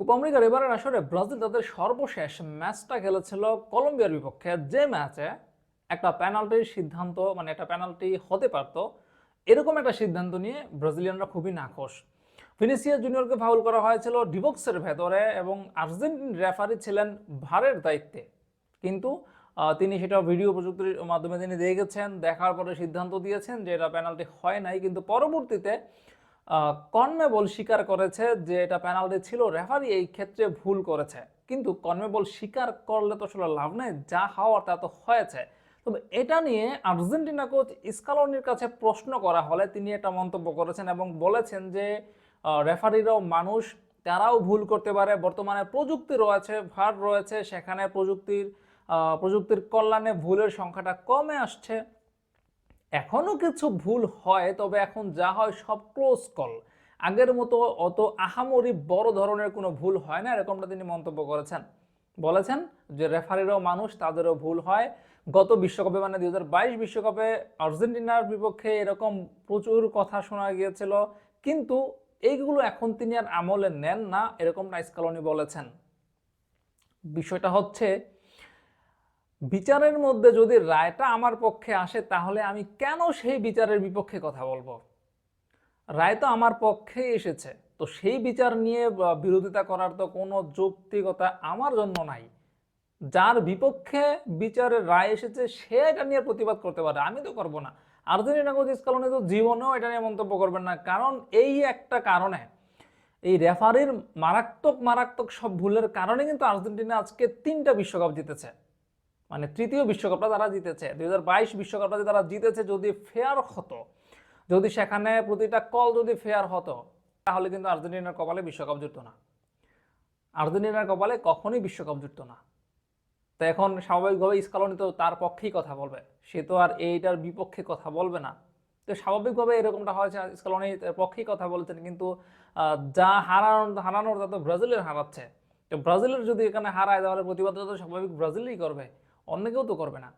Copa আমেরিকার এবারের আসরে ব্রাজিল তাদের সর্বশেষ ম্যাচটা খেলেছিল কলম্বিয়ার বিপক্ষে। যে ম্যাচে একটা পেনাল্টির সিদ্ধান্ত মানে একটা পেনাল্টি হতে পারত, এরকম একটা সিদ্ধান্ত নিয়ে ব্রাজিলিয়ানরা খুবই নাখোশ। ফিনিসিয়া জুনিয়রকে ফাউল করা হয়েছিল ডিবক্সের ভেতরে এবং আর্জেন্টিন রেফারি ছিলেন ভারের দায়িত্বে। কিন্তু তিনি সেটা ভিডিও প্রযুক্তির মাধ্যমে তিনি দেখেছেন, দেখার পরে সিদ্ধান্ত দিয়েছেন যে এটা পেনাল্টি হয় নাই। কিন্তু পরবর্তীতে কনমেবল স্বীকার করেছে যে এটা পেনাল্টি ছিল রেফারি এই ক্ষেত্রে ভুল করেছে। কিন্তু কনমেবল স্বীকার করলে তো আসলে লাভ নেই, যা হওয়ার তা তো হয়েছে। তবে এটা নিয়ে আর্জেন্টিনা কোচ স্কালনির কাছে প্রশ্ন করা হলে তিনি একটা মন্তব্য করেছেন এবং বলেছেন যে রেফারিরাও মানুষ, তারাও ভুল করতে পারে। বর্তমানে প্রযুক্তি রয়েছে, ভার রয়েছে, সেখানে প্রযুক্তির প্রযুক্তির কল্যাণে ভুলের সংখ্যাটা কমে আসছে। এখনও কিছু ভুল হয়, তবে এখন যা হয় সব ক্লোজ কল আগের মতো অত আহামরি বড় ধরনের কোনো ভুল হয় না, এরকমটা তিনি মন্তব্য করেছেন। বলেছেন যে রেফারিরাও মানুষ, তাদেরও ভুল হয়। গত বিশ্বকাপে মানে দুই বিশ্বকাপে আর্জেন্টিনার বিপক্ষে এরকম প্রচুর কথা শোনা গিয়েছিল, কিন্তু এইগুলো এখন তিনি আর আমলে নেন না, এরকম নাইসকালনি বলেছেন। বিষয়টা হচ্ছে বিচারের মধ্যে যদি রায়টা আমার পক্ষে আসে, তাহলে আমি কেন সেই বিচারের বিপক্ষে কথা বলব? রায় তো আমার পক্ষেই এসেছে। তো সেই বিচার নিয়ে বিরোধিতা করার তো কোনো যৌক্তিকতা আমার জন্য নাই। যার বিপক্ষে বিচারের রায় এসেছে, সে এটা নিয়ে প্রতিবাদ করতে পারে। আমি তো করব না। আর্জেন্টিনা কোচ স্কালনি তো জীবনেও এটা নিয়ে মন্তব্য করবেন না। কারণ এই একটা কারণে, এই রেফারির মারাত্মক মারাত্মক সব ভুলের কারণে কিন্তু আর্জেন্টিনা আজকে তিনটা বিশ্বকাপ জিতেছে। মানে তৃতীয় বিশ্বকাপটা তারা জিতেছে। দুই হাজার বাইশ বিশ্বকাপটা যে তারা জিতেছে যদি ফেয়ার হতো, যদি সেখানে প্রতিটা কল যদি ফেয়ার হতো, তাহলে কিন্তু আর্জেন্টিনার কপালে বিশ্বকাপ জুটতো না। আর্জেন্টিনার কপালে কখনই বিশ্বকাপ জুটতো না। তো এখন স্বাভাবিকভাবে স্কালনি তো তার পক্ষেই কথা বলবে। সে তো আর এইটার বিপক্ষে কথা বলবে না। তো স্বাভাবিকভাবে এরকমটা হয়েছে স্কালনি পক্ষেই কথা বলেছেন, কিন্তু যা হারানোর হারানোর তা তো ব্রাজিলের হারাচ্ছে। তো ব্রাজিলের যদি এখানে হারায়, তাহলে প্রতিবাদটা তো স্বাভাবিক ব্রাজিলই করবে। অন্য কেউ তো করবে না।